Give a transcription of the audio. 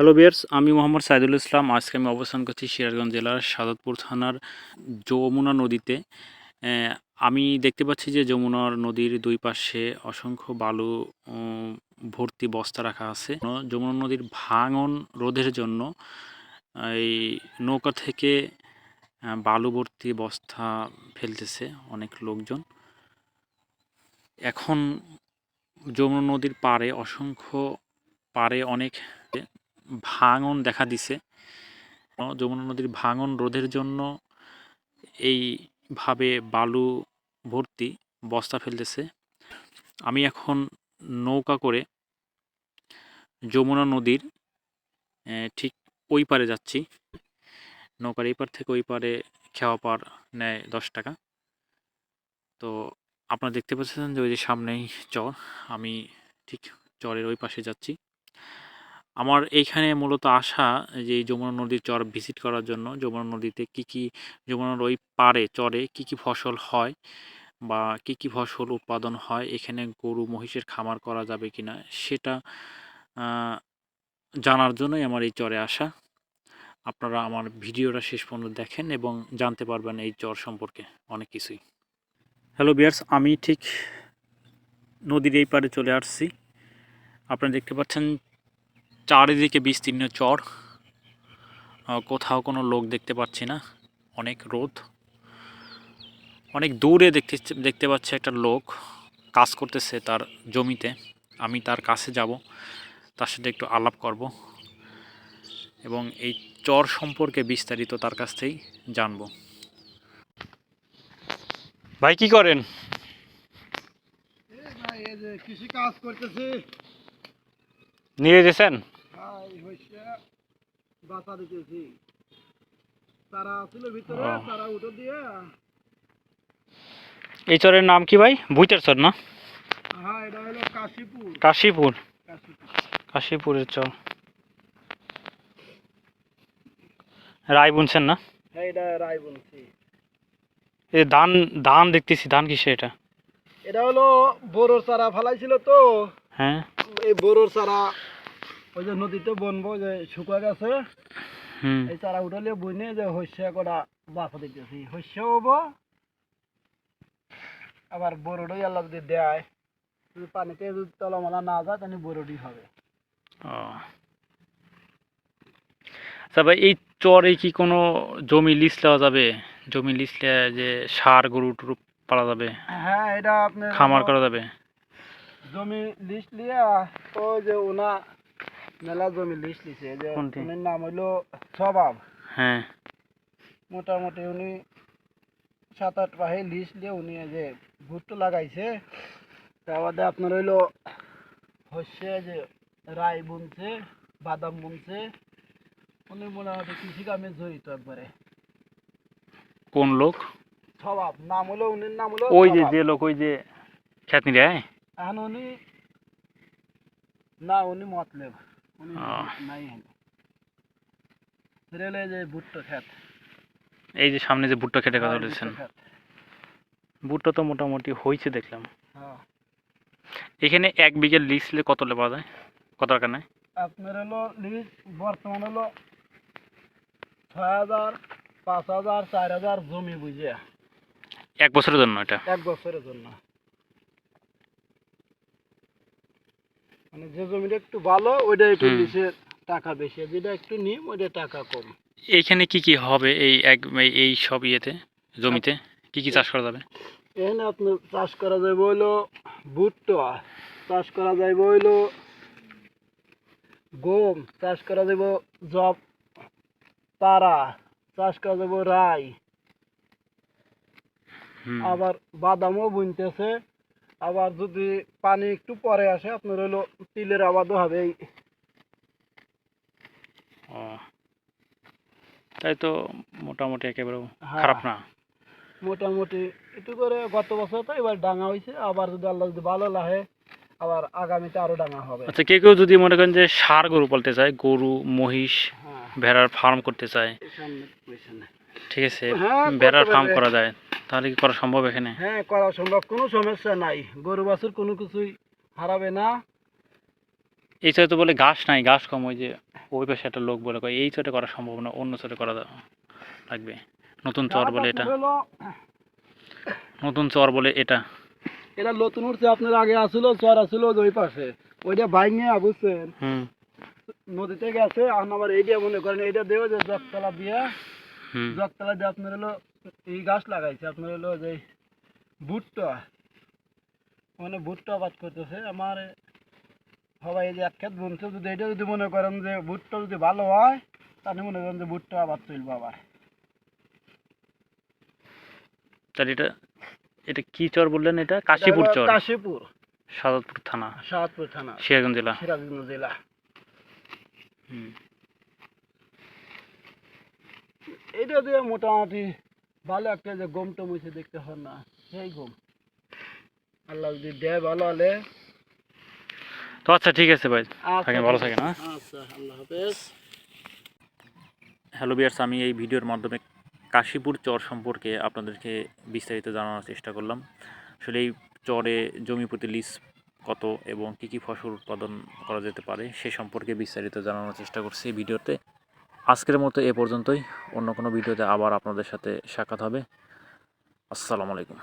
Hello বিয়ার্স আমি মোহাম্মদ সাইদুল ইসলাম। আজকে আমি অবস্থান করছি সিরাজগঞ্জ জেলার সাদতপুর থানার যমুনা নদীতে। আমি দেখতে পাচ্ছি যে যমুনার নদীর দুই পাশে অসংখ্য বালু ভর্তি বস্তা রাখা আছে। যমুনা নদীর ভাঙন রোধের জন্য, এই নৌকা থেকে বালু ভর্তি বস্তা ফেলতেছে অনেক লোকজন। এখন যমুনা নদীর পাড়ে অসংখ্য পাড়ে অনেক ভাঙন দেখা দিছে। যমুনা নদীর ভাঙন রোধের জন্য এইভাবে বালু ভর্তি বস্তা ফেলতেছে। আমি এখন নৌকা করে যমুনা নদীর ঠিক ওই পারে যাচ্ছি। নৌকার এই পার থেকে ওই পারে খেওয়া পার নেয় দশ টাকা। তো আপনারা দেখতে পাচ্ছেন যে ওই যে সামনেই চর, আমি ঠিক চরের ওই পাশে যাচ্ছি। আমার এইখানে মূলত আসা যে যমুনা নদীর চর ভিজিট করার জন্য, যমুনা নদীতে কি কি যমুনার ওই পাড়ে, চরে কি কি ফসল হয় বা কি কি ফসল উৎপাদন হয়, এখানে গরু মহিষের খামার করা যাবে কি না সেটা জানার জন্যই আমার এই চরে আসা। আপনারা আমার ভিডিওটা শেষ পর্যন্ত দেখেন এবং জানতে পারবেন এই চর সম্পর্কে অনেক কিছুই। হ্যালো বিয়ার্স আমি ঠিক নদীর এই পারে চলে আসছি। আপনারা দেখতে পাচ্ছেন চারিদিকে বিস্তীর্ণ চর। কোথাও কোনো লোক দেখতে পাচ্ছি না। অনেক রোদ। অনেক দূরে দেখতে দেখতে পাচ্ছি একটা লোক কাজ করতেছে তার জমিতে। আমি তার কাছে যাব, তার সাথে একটু আলাপ করব এবং এই চর সম্পর্কে বিস্তারিত তার কাছ থেকেই জানব। ভাই, কি করেন? কৃষি কাজ নিয়ে গেছেন? ভাই দিতেছি তারা ছিল ভিতরে তারা উঠে দিয়ে এই চরের নাম কি ভাই? ভুইটার চর না? হ্যাঁ এটা হলো কাশীপুর। কাশীপুর। কাশীপুর। কাশীপুরের চর। রায় বুনছেন না? হ্যাঁ এটা রায়বংশী এই ধান ধান দেখতেছি ধান কিসে এটা? এটা হলো বড়োর চারা ফেলাইছিল তো। হ্যাঁ। এই বড়োর চারা ওই যে নদীতে বনবো যে শুকা গেছে। এই চারা উঠালে বইনে যে শস্য কটা বাসা দিতেছি। শস্য হব আবার আল্লাহ যদি দেয় যদি পানিতে যদি তলামালা না যায় তাহলে হবে। আচ্ছা ভাই এই চরে কি কোনো জমি লিস নেওয়া যাবে? জমি লিজ যে সার গরু টরু পালা যাবে? হ্যাঁ এটা আপনার খামার করা যাবে? জমি লিস্ট লিয়া ওই যে ওনা মেলা জমি লিস্ট লিছে যে? উনির নাম হইল স্বভাব। হ্যাঁ। মোটামুটি উনি সাত আট পাহে লিস্ট দিয়ে উনি যে ভুট্টো লাগাইছে। তার বাদে আপনার হইল হচ্ছে যে রাই বুনছে বাদাম বুনছে। উনি মোটামুটি কৃষি কামে জড়িত একবারে। কোন লোক? স্বভাব। নাম হলো উনির নাম হলো ওই যে যে লোক ওই যে খ্যাতনি রে এখন উনি না উনি মতলেব। এই যে সামনে যে ভুট্টা খেটে কথা হ্যাঁ, বলেছেন। ভুট্টা তো মোটামুটি হয়েছে দেখলাম। হ্যাঁ। এখানে এক বিঘে লিজলে কত পাওয়া যায়? কত টাকা নেয়? আপনার হলো লিজ বর্তমান হলো ছয় হাজার পাঁচ হাজার চার হাজার জমি বুঝে। এক বছরের জন্য এটা? এক বছরের জন্য। মানে যে জমিটা একটু ভালো ওইটা একটু হুম। টাকা বেশি। যেটা একটু নিম ওইটা টাকা কম। এইখানে কি কি হবে এই এক এই- সব ইয়েতে জমিতে? কি কি চাষ করা যাবে? এখানে আপনার চাষ করা যাবে হইল ভুট্টো চাষ করা যাবে হইল গম চাষ করা যাব জব তারা চাষ করা যাব রাই। আবার বাদামও বুনতেছে। আবার যদি পানি একটু পরে আসে আপনার হলো তিলের আবাদও হবে এই তাই তো মোটামুটি একেবারে হ্যাঁ। খারাপ না মোটামুটি একটু করে গত বছর তো এবার ডাঙা হয়েছে আবার যদি আল্লাহ যদি ভালো লাগে আবার আগামীতে আরও ডাঙা হবে আচ্ছা কেউ কেউ যদি মনে করেন যে সার গরু পালতে চায় গরু মহিষ হ্যাঁ ভেড়ার ফার্ম করতে চায়। ঠিক আছে হ্যাঁ, ভেড়ার ফার্ম করা যায়। তাহলে কি করা সম্ভব এখানে? হ্যাঁ করা সম্ভব কোনো সমস্যা নাই। গরু বাছুর কোনো কিছুই হারাবে না। এই তো বলে ঘাস নাই ঘাস কম ওই যে ওই পাশে একটা লোক বলে কয় এই চরে করা সম্ভব না অন্য চরে করা লাগবে। নতুন চর বলে এটা। নতুন চর বলে এটা। এটা নতুন উঠছে আপনার আগে আসলো চর আসলো ওই পাশে। ওইটা বাইক নিয়ে বুঝছেন? হুম। নদীতে গেছে আর আবার এইটা মনে করেন এইটা দেবে যে জগতলা দিয়ে। জগতলা দিয়ে আপনার হলো এই গাছ লাগাইছে আপনার হলো যে ভুট্টা। মানে ভুট্টা আবাদ করতেছে। আমার সবাই এই যে এক ক্ষেত বুনছে যদি এটা যদি মনে করেন যে ভুট্টা যদি ভালো হয় তাহলে মনে করেন যে ভুট্টা আবাদ চলবে আবার তাহলে এটা এটা কি চর বললেন এটা? কাশীপুর চর। কাশীপুর। সাদতপুর থানা। সাহাদপুর থানা। সিরাজগঞ্জ জেলা। সিরাজগঞ্জ জেলা। হুম। এটা দিয়ে মোটামুটি ভালো একটা যে গম টম হয়েছে দেখতে হন না। সেই গম। আল্লাহ যদি দেয় ভালো হলে। তো আচ্ছা ঠিক আছে ভাই। আচ্ছা, থাকেন ভালো থাকেন হ্যাঁ। আচ্ছা আল্লাহ হাফেজ। হ্যালো বিয়ার্স আমি এই ভিডিওর মাধ্যমে কাশীপুর চর সম্পর্কে আপনাদেরকে বিস্তারিত জানানোর চেষ্টা করলাম। আসলে এই চরে জমি প্রতি লিজ কত এবং কি কি ফসল উৎপাদন করা যেতে পারে সে সম্পর্কে বিস্তারিত জানানোর চেষ্টা করছি এই ভিডিওতে। আজকের মতো এ পর্যন্তই। অন্য কোনো ভিডিওতে আবার আপনাদের সাথে সাক্ষাৎ হবে। আসসালামু আলাইকুম।